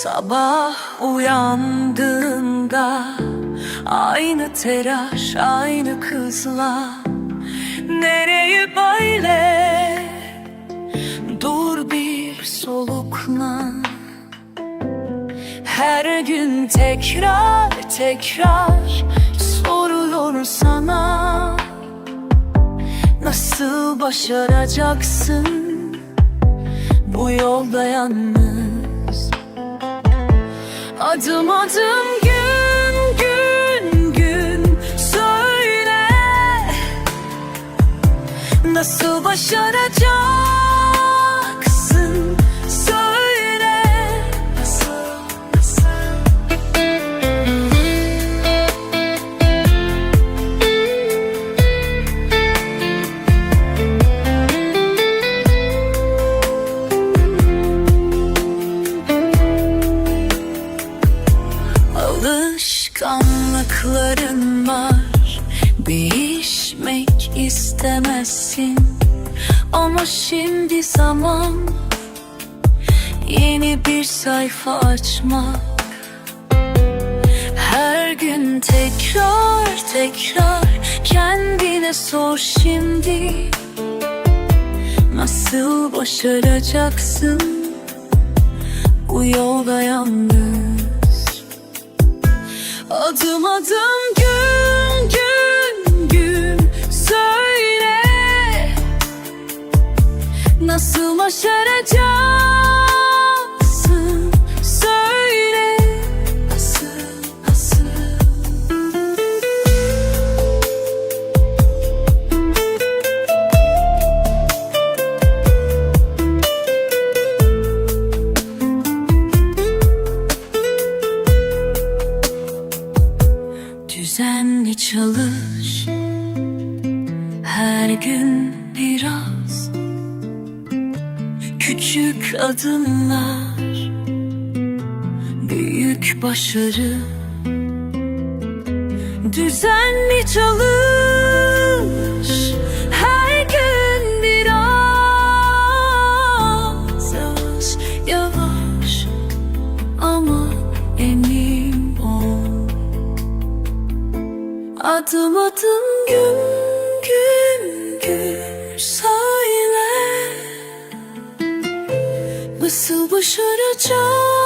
Sabah uyandığında Aynı telaş, aynı kızla Nereye böyle? Dur bir solukla. Her gün tekrar tekrar Soruyor sana Nasıl başaracaksın Bu yolda yalnız Adım adım gün gün gün. Söyle Nasıl başaracaksın Alışkanlıkların var. Değişmek istemezsin. Ama şimdi zaman. Yeni bir sayfa açmak. Her gün tekrar tekrar Kendine sor şimdi. Nasıl başaracaksın? Bu yolda yalnız Adım adım Düzenli çalış. Her gün biraz. Küçük adımlar. Büyük başarı. Düzenli çalış? Her gün biraz. Yavaş yavaş Adım adım gün gün gün söyle. Nasıl başaracağım